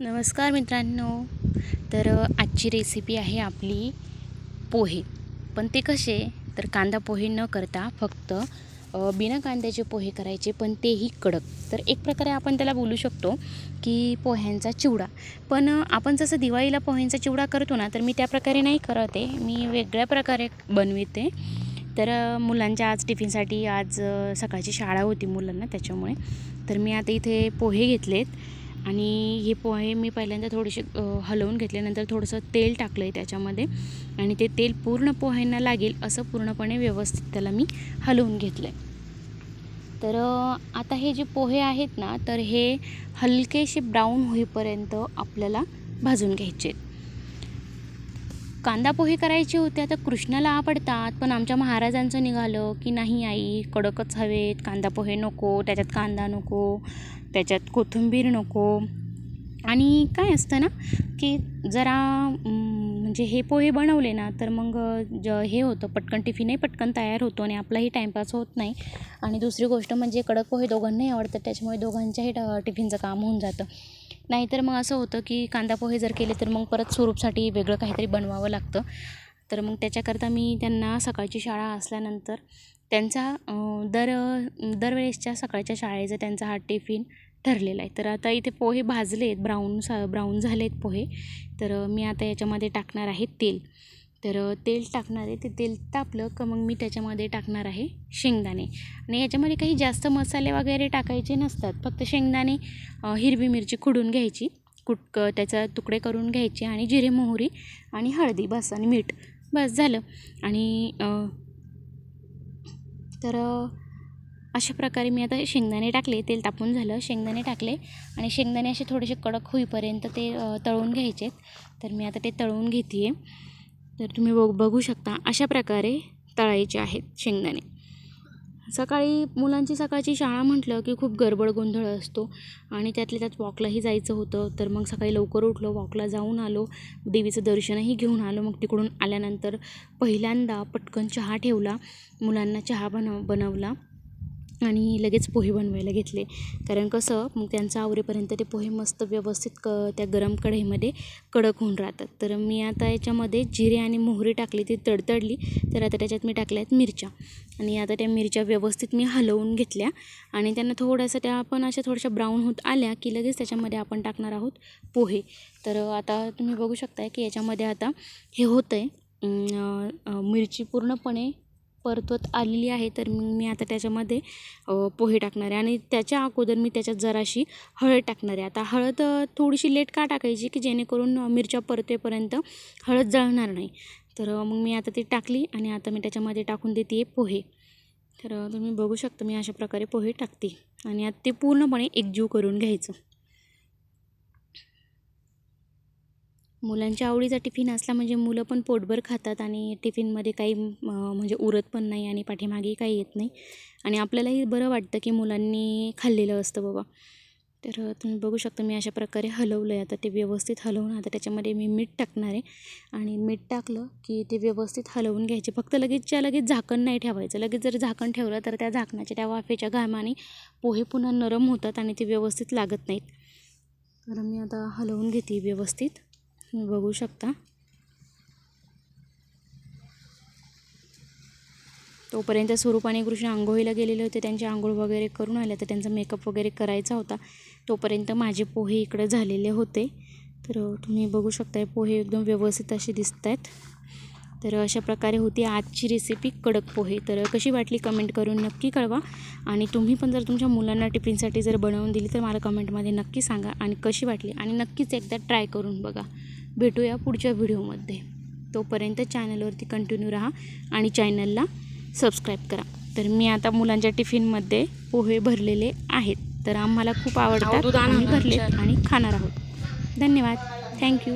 नमस्कार मित्रांनो. तर आजची रेसिपी आहे आपली पोहे. पण ते कसे? तर कांदा पोहे न करता फक्त बिना कांद्याचे पोहे करायचे पण तेही कडक. तर एक प्रकारे आपण त्याला बोलू शकतो की पोह्यांचा चिवडा. पण आपण जसं दिवाळीला पोह्यांचा चिवडा करतो ना तर मी त्या प्रकारे नाही करत. आहे मी वेगळ्या प्रकारे बनविते. तर मुलांच्या आज टिफिनसाठी आज सकाळची शाळा होती मुलांना त्याच्यामुळे. तर मी आता इथे पोहे घेतलेत. आणि हे पोहे मी पहिल्यांदा थोडेसे हलवून घेतले नंतर थोडंसं तेल टाकलं आहे त्याच्यामध्ये आणि ते तेल पूर्ण पोह्यांना लागेल असं पूर्णपणे व्यवस्थित त्याला मी हलवून घेतलं आहे तर आता हे जे पोहे आहेत ना तर हे हलकेसे ब्राऊन होईपर्यंत आपल्याला भाजून घ्यायचे आहेत. कांदा पोहे करायचे होते आता कृष्णाला आवडतात पण आमच्या महाराजांचं निघालं की नाही आई कडकच हवेत. कांदा पोहे नको त्याच्यात कांदा नको त्याच्यात कोथिंबीर नको. आणि काय असतं ना की जरा म्हणजे हे पोहे बनवले ना तर मग ज हे होतं पटकन टिफिनही पटकन तयार होतो आणि आपलाही टाईमपास होत नाही. आणि दुसरी गोष्ट म्हणजे कडक पोहे दोघांनाही आवडतात त्याच्यामुळे दोघांच्याही ट- टिफिनचं काम होऊन जातं. नाहीतर मग असं होतं की कांदा पोहे जर केले तर मग परत स्वरूपसाठी वेगळं काहीतरी बनवावं लागतं. तर मग त्याच्याकरता मी त्यांना सकाळची शाळा असल्यानंतर त्यांचा दर दरवेळेसच्या सकाळच्या शाळेचा त्यांचा हा टिफिन ठरलेला आहे. तर आता इथे पोहे भाजले आहेत ब्राऊन सा ब्राऊन झाले आहेत पोहे. तर मी आता याच्यामध्ये टाकणार आहे तेल. तर तेल टाकणार आहे. ते तेल तापलं का मग मी त्याच्यामध्ये टाकणार आहे शेंगदाणे. आणि याच्यामध्ये काही जास्त मसाले वगैरे टाकायचे नसतात. फक्त शेंगदाणे हिरवी मिरची खुडून घ्यायची. कुटक त्याचा तुकडे करून घ्यायचे आणि जिरे मोहरी आणि हळदी बस आणि मीठ बस झालं. आणि तर अशा प्रकारे मी आता शेंगदाणे टाकले. तेल तापून झालं. शेंगदाणे टाकले आणि शेंगदाणे असे थोडेसे कडक होईपर्यंत ते तळून घ्यायचे तर मी आता ते तळून घेते आहे तर तुम्ही बघ बघू शकता अशा प्रकारे तळायचे आहेत शेंगदाणे. सकाळी मुलांची सकाळची शाळा म्हटलं की खूप गडबड गोंधळ असतो आणि त्यातल्या त्यात वॉकलाही जायचं होतं. तर मग सकाळी लवकर उठलो वॉकला जाऊन आलो देवीचं दर्शनही घेऊन आलो. मग तिकडून आल्यानंतर पहिल्यांदा पटकन चहा ठेवला मुलांना चहा बनव बनवला. आणि लगेच पोहे बनवायला घेतले. कारण कसं मग त्यांचं आवरेपर्यंत ते पोहे मस्त व्यवस्थित क त्या गरम कढईमध्ये कडक होऊन राहतात. तर मी आता याच्यामध्ये जिरे आणि मोहरी टाकली ती तडतडली. तर आता त्याच्यात मी टाकल्या आहेत मिरच्या. आणि आता त्या मिरच्या व्यवस्थित मी हलवून घेतल्या. आणि त्यांना थोड्याशा त्या आपण अशा थोड्याशा ब्राऊन होत आल्या की लगेच त्याच्यामध्ये आपण टाकणार आहोत पोहे. तर आता तुम्ही बघू शकताय की याच्यामध्ये आता हे होतं आहे मिरची पूर्णपणे परतवत आलेली आहे तर मग मी आता त्याच्यामध्ये पोहे टाकणार आहे. आणि त्याच्या अगोदर मी त्याच्यात जराशी हळद टाकणार आहे. आता हळद थोडीशी लेट का टाकायची? की जेणेकरून मिरच्या परतेपर्यंत हळद जळणार नाही. तर मग मी आता ती टाकली आणि आता मी त्याच्यामध्ये टाकून देते आहे पोहे. तर तुम्ही बघू शकता मी अशा प्रकारे पोहे टाकते. आणि आता ते पूर्णपणे एकजीव करून घ्यायचं. मुलांच्या आवडीचा टिफिन असला म्हणजे मुलं पण पोटभर खातात आणि टिफिनमध्ये काही म्हणजे उरत पण नाही आणि पाठीमागेही काही येत नाही. आणि आपल्यालाही बरं वाटतं की मुलांनी खाल्लेलं असतं बाबा. तर तुम्ही बघू शकता मी अशा प्रकारे हलवलं आहे. आता ते व्यवस्थित हलवून आता त्याच्यामध्ये मी मीठ टाकणार आहे. आणि मीठ टाकलं की ते व्यवस्थित हलवून घ्यायचे. फक्त लगेचच्या लगेच झाकण नाही ठेवायचं. लगेच जर झाकण ठेवलं तर त्या झाकणाच्या त्या वाफेच्या घामाने पोहे पुन्हा नरम होतात आणि ते व्यवस्थित लागत नाहीत. तर मी आता हलवून घेते व्यवस्थित. बघू शकता. तोपर्यंत स्वरूप आणि कृष्ण आंघोळीला गेलेले होते. त्यांची आंघोळ वगैरे करून आले. तर त्यांचा मेकअप वगैरे करायचा होता. तोपर्यंत माझे पोहे इकडे झालेले होते. तर तुम्ही बघू शकता पोहे एकदम व्यवस्थित असे दिसत आहेत तर अशा प्रकारे होती आजची रेसिपी कडक पोहे. तर कशी वाटली कमेंट करून नक्की कळवा. आणि तुम्ही पण जर तुमच्या मुलांना टिफिनसाठी जर बनवून दिली तर मला कमेंटमध्ये नक्की सांगा. आणि कशी वाटली? आणि नक्कीच एकदा ट्राय करून बघा. भेटूया पुढच्या व्हिडिओमध्ये. तोपर्यंत चॅनलवरती कंटिन्यू राहा आणि चॅनलला सबस्क्राईब करा. तर मी आता मुलांच्या टिफिनमध्ये पोहे भरलेले आहेत. तर आम्हाला खूप आवडतात. आम्ही भरलेत आणि खाणार आहोत. धन्यवाद. थँक्यू